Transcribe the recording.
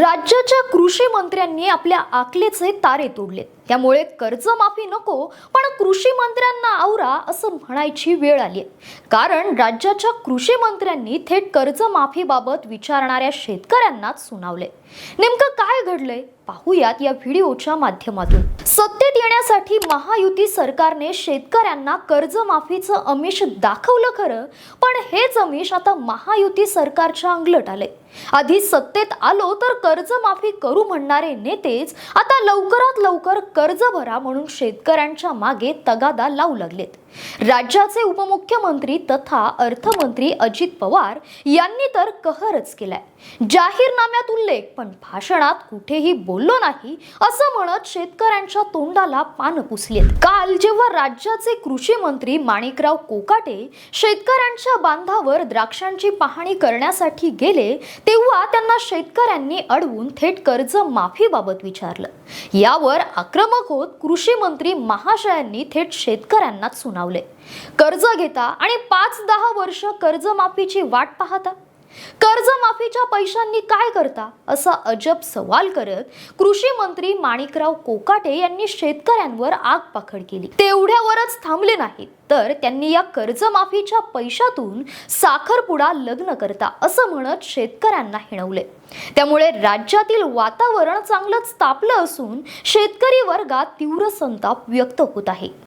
राज्याच्या कृषी मंत्र्यांनी आपल्या आकलेचे तारे तोडले. त्यामुळे कर्जमाफी नको पण कृषी मंत्र्यांना आवरा असं म्हणायची वेळ आली कारण राज्याच्या कृषी मंत्र्यांनी थेट कर्जमाफीबाबत विचारणाऱ्या शेतकऱ्यांनाच सुनावले नेमकं काय घडलंय? पाहूयात या व्हिडिओच्या माध्यमातून. सत्तेत येण्यासाठी महायुती सरकारने शेतकऱ्यांना कर्जमाफीचं अमिष दाखवलं खरं पण हेच अमिष आता महायुती सरकारच्या अंगलट आले आधी सत्तेत आलो तर कर्जमाफी करू म्हणणारे नेतेच आता लवकरात लवकर कर्ज भरा म्हणून शेतकऱ्यांच्या मागे तगादा लावू लागलेत. राज्याचे उपमुख्यमंत्री तथा अर्थमंत्री अजित पवार यांनी तर कहरच केलाय. जाहीरनाम्यात उल्लेख पण भाषणात कुठेही बोललो नाही असं म्हणत शेतकऱ्यांच्या तोंडाला पानं पुसलेत. काल जेव्हा राज्याचे कृषी मंत्री माणिकराव कोकाटे शेतकऱ्यांच्या बांधावर द्राक्षांची पाहणी करण्यासाठी गेले तेव्हा त्यांना शेतकऱ्यांनी अडवून थेट कर्ज माफीबाबत विचारलं. यावर आक्रमक होत कृषी मंत्री महाशयांनी थेट शेतकऱ्यांनाच सुनावले. कर्ज घेता आणि पाच दहा वर्ष कर्जमाफीची वाट पाहता माफीच्या पैशांनी काय करता? असा अजब सवाल करत कृषी मंत्री माणिकराव कोकाटे यांनी शेतकऱ्यांवर आग पाखड केली. तेवढ्यावरच थांबले नाहीत. तर त्यांनी या कर्जमाफीच्या पैशातून साखरपुडा लग्न करता असं म्हणत शेतकऱ्यांना हिणवले. त्यामुळे राज्यातील वातावरण चांगलंच तापलं असून शेतकरी वर्गात तीव्र संताप व्यक्त होत आहे.